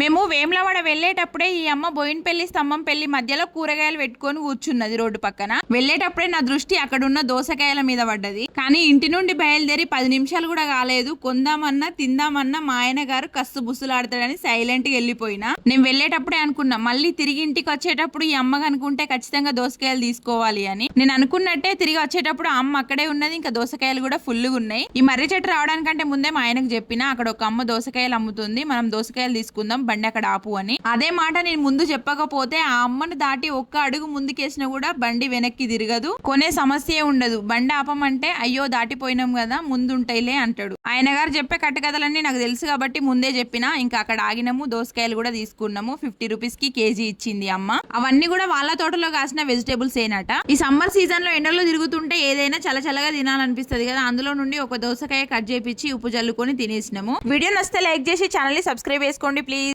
మేము వేములవాడ వెళ్ళేటప్పుడే ఈ అమ్మ బోయినపల్లి స్తంభం పెళ్ళి మధ్యలో కూరగాయలు పెట్టుకొని కూర్చున్నది రోడ్డు పక్కన. వెళ్ళేటప్పుడే నా దృష్టి అక్కడ ఉన్న దోసకాయల మీద పడ్డది. కానీ ఇంటి నుండి బయలుదేరి పది నిమిషాలు కూడా కాలేదు. కొందామన్నా తిందామన్నా మా ఆయన గారు కస్సు బుస్సులాడతాడని సైలెంట్గా వెళ్ళిపోయినా. నేను వెళ్ళేటప్పుడే అనుకున్నా మళ్ళీ తిరిగి ఇంటికి వచ్చేటప్పుడు ఈ అమ్మ కనుకుంటే ఖచ్చితంగా దోసకాయలు తీసుకోవాలి అని. నేను అనుకున్నట్టే తిరిగి వచ్చేటప్పుడు అమ్మ అక్కడే ఉన్నది ఇంకా దోసకాయలు కూడా ఫుల్గా ఉన్నాయి. ఈ మర్రి చెట్టు రావడానికంటే ముందే మా ఆయనకు చెప్పిన అక్కడ ఒక అమ్మ దోసకాయలు అమ్ముతుంది మనం దోసకాయలు తీసుకుందాం బండి అక్కడ ఆపు అని. అదే మాట నేను ముందు చెప్పకపోతే ఆ అమ్మను దాటి ఒక్క అడుగు ముందుకేసినా కూడా బండి వెనక్కి తిరగదు. కొనే సమస్య ఉండదు. బండి ఆపమంటే అయ్యో దాటిపోయినాం కదా ముందుంటాయిలే అంటాడు. ఆయన గారు చెప్పే కట్టకథలన్నీ నాకు తెలుసు కాబట్టి ముందే చెప్పిన ఇంకా అక్కడ ఆగినాము దోసకాయలు కూడా తీసుకున్నాము ఫిఫ్టీ రూపీస్కి కేజీ ఇచ్చింది అమ్మ. అవన్నీ కూడా వాళ్ళ తోటలో కాసిన వెజిటేబుల్స్ ఏనట. ఈ సమ్మర్ సీజన్లో ఎండలో తిరుగుతుంటే ఏదైనా చల్ల చల్లగా తినాలనిపిస్తది కదా అందులో నుండి ఒక దోసకాయ కట్ చేపించి ఉప్పు జల్లుకొని తినేసినాము. వీడియో నచ్చితే లైక్ చేసి ఛానల్ని సబ్స్క్రైబ్ చేసుకోండి ప్లీజ్.